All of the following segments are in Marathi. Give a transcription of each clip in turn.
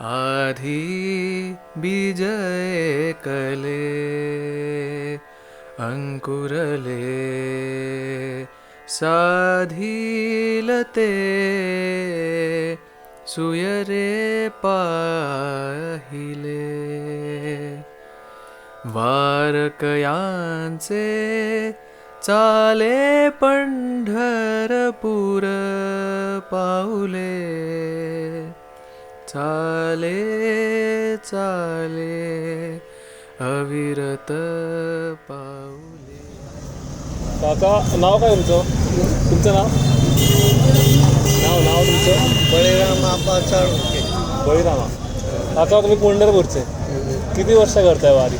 आधी बीजय कले अंकुरले साधीलते सुयरे पाहिले. वारकयांचे चाले पंढरपूर पाऊले चाले चाले अविरत पाऊले. काका नाव काय तुमचं? तुमचं नाव? नाव नाव तुमचं? बळीराम चाळुके. बळीरामा काका तुम्ही पंढरपूरचे. किती वर्ष करताय वारी?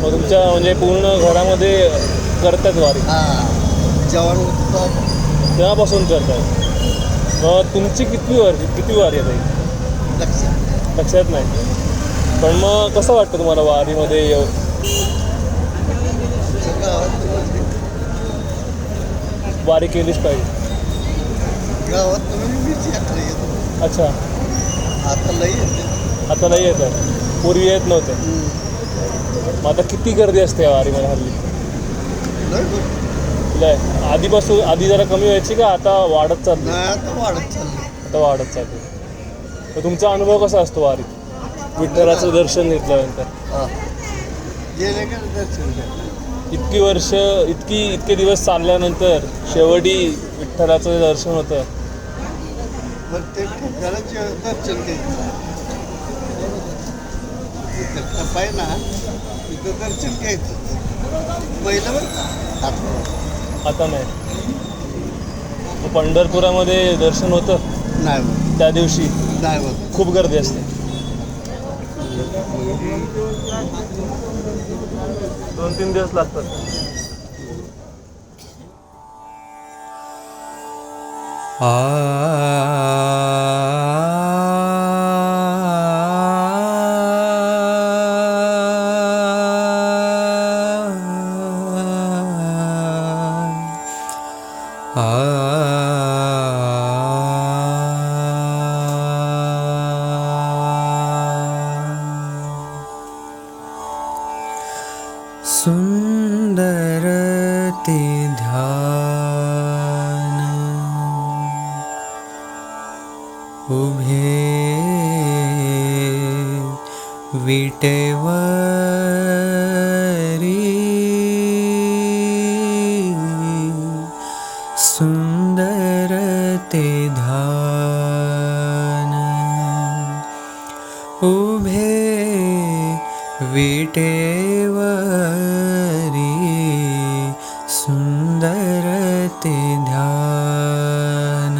मग तुमच्या म्हणजे पूर्ण घरामध्ये करतात वारी. हा. जेवण तेव्हापासून करताय? मग तुमची किती वारी किती वारी आहे ताई? लक्षात नाही. पण मग कसं वाटतं तुम्हाला वारीमध्ये येऊ गावात वारी केलीच पाहिजे. गावात तुम्ही मीच यात्रा येतो. अच्छा. आता लई येते. आता नाही येत. आहे पूर्वी येत नव्हते. मग आता किती गर्दी असते या वारीमध्ये हल्ली? Good. लय आधीपासून आधी जरा कमी व्हायची का? आता वाढत चालली. नाही आता वाढत चालली. आता वाढत चालली. तर तुमचा अनुभव कसा असतो वारीत? विठ्ठलाचं दर्शन घेतल्यानंतर? गेले का दर्शन घ्या इतकी वर्ष इतकी इतके दिवस चालल्यानंतर शेवटी विठ्ठलाचं दर्शन होतं. दर्शन घ्यायचं. टपाय ना तिथं दर्शन घ्यायचं. पहिलं बरं आता नाही. पंढरपुरामध्ये दर्शन होतं. नाही होत. त्या दिवशी नाही होत. खूप गर्दी असते. दोन तीन दिवस लागतात. सुंदर सुन्दरति ध्यान उभे विटेवरी। सुन्दरति ध्यान धन विटेवरी सुंदर ते ध्यान।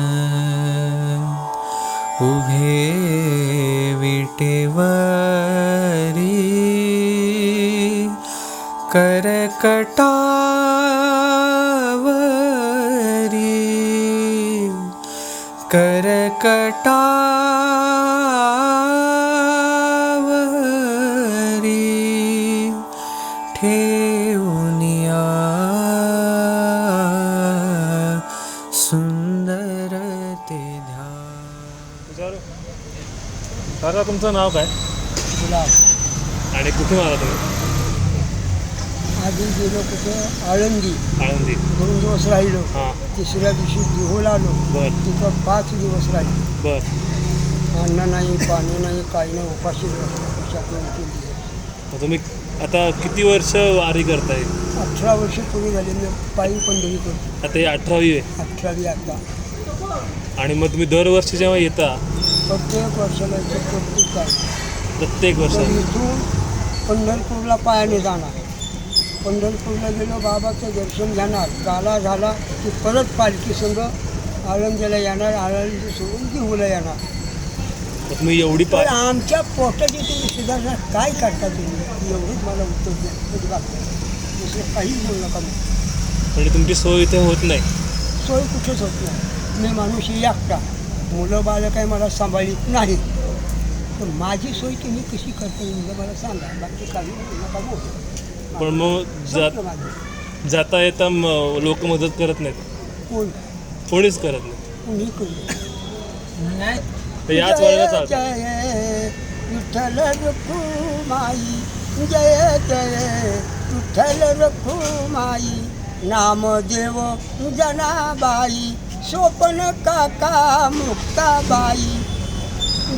उभे विटेवरी करकटावरी। करकटावरी काका तुमचं नाव काय? गुलाब आणि कुठून आला तुम्ही? आधी गेलो कुठं? आळंदी. आळंदी. दोन दिवस राहिलो. हां. तिसऱ्या दिवशी जिहोला आलो. बर. तिथं पाच दिवस राहिलो. बर. अन्न नाही पाणी नाही काही नाही उपाशी केली. मग तुम्ही आता किती वर्ष वारी करताय? अठरा वर्ष पूर्वी झाली. मी पायी पंढरी करतो. आता ही अठरावी आहे. अठरावी आता. आणि मग तुम्ही दरवर्षी जेव्हा येता प्रत्येक वर्षाला इथे प्रत्येक काय प्रत्येक तर वर्षाला इथून पंढरपूरला पायाने जाणार. पंढरपूरला गेलो बाबाचं दर्शन घेणार. गाला झाला की परत पालखी संघ आळंदीला येणार आळंदी सोडून दिवला येणार. मग तुम्ही एवढी पा पण आमच्या पोटाची तुम्ही सुधारणा काय करता तुम्ही? एवढंच मला उत्तर द्या. दुसरं काहीच बोलू नका. म्हणजे तुमची सोय इथे होत नाही. सोय कुठेच होत नाही. मी माणूस एकटा. मुलं बाळं काही मला सांभाळीत नाही. पण माझी सोय तुम्ही कशी करता येईल मला सांगा. बाकी काही नका बोल. पण मग जात येता लोक मदत करत नाहीत. कोण? कोणीच करत नाही कुणी? करू नाही. तर याच चालतात जय विठ्ठल रखुमाई जय जय विठ्ठल रखुमाई नामदेव जनाबाई. सोपन काका मुक्ताबाई.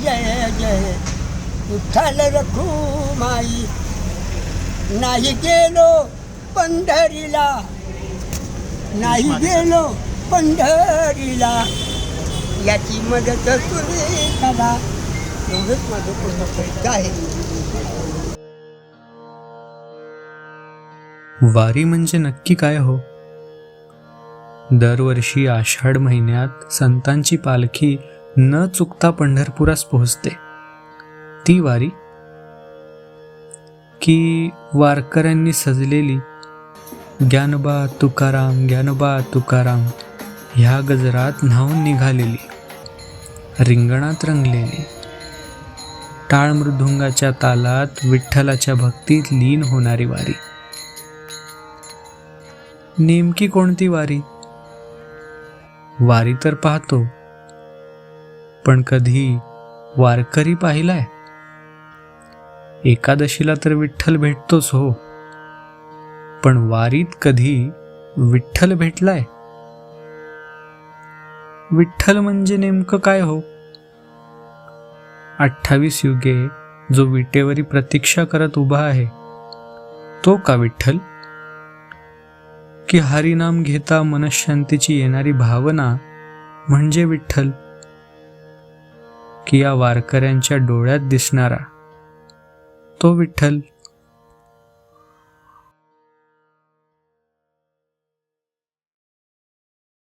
जय जय. विठ्ठल रखुमाई नाही गेलो पंढरीला. नाही गेलो पंढरीला. याची मदत तुम्ही करा. एवढंच माझं पूर्ण प्रयत्न आहे. वारी म्हणजे नक्की काय हो? दरवर्षी आषाढ महिन्यात संतांची पालखी न चुकता पंढरपुरास पोहोचते. ती वारी की वारकऱ्यांनी सजलेली ज्ञानबा तुकाराम ज्ञानबा तुकाराम ह्या गजरात न्हावून निघालेली रिंगणात रंगलेली. टाळ मृदुंगाच्या तालात विठ्ठलाच्या भक्तीत लीन होणारी वारी. नेमकी कोणती वारी? वारी तर पाहतो. पण कधी वारकरी पाहिलाय? एकादशीला तर विठ्ठल भेटतोच हो. पण वारीत कधी विठ्ठल भेटलाय? विठ्ठल म्हणजे नेमकं काय हो? अठ्ठावीस युगे जो विटेवरी प्रतीक्षा करत उभा आहे तो का विठ्ठल? की हरिनाम घेता मनशांतीची येणारी भावना म्हणजे विठ्ठल. की या वारकऱ्यांच्या डोळ्यात दिसणारा तो विठ्ठल.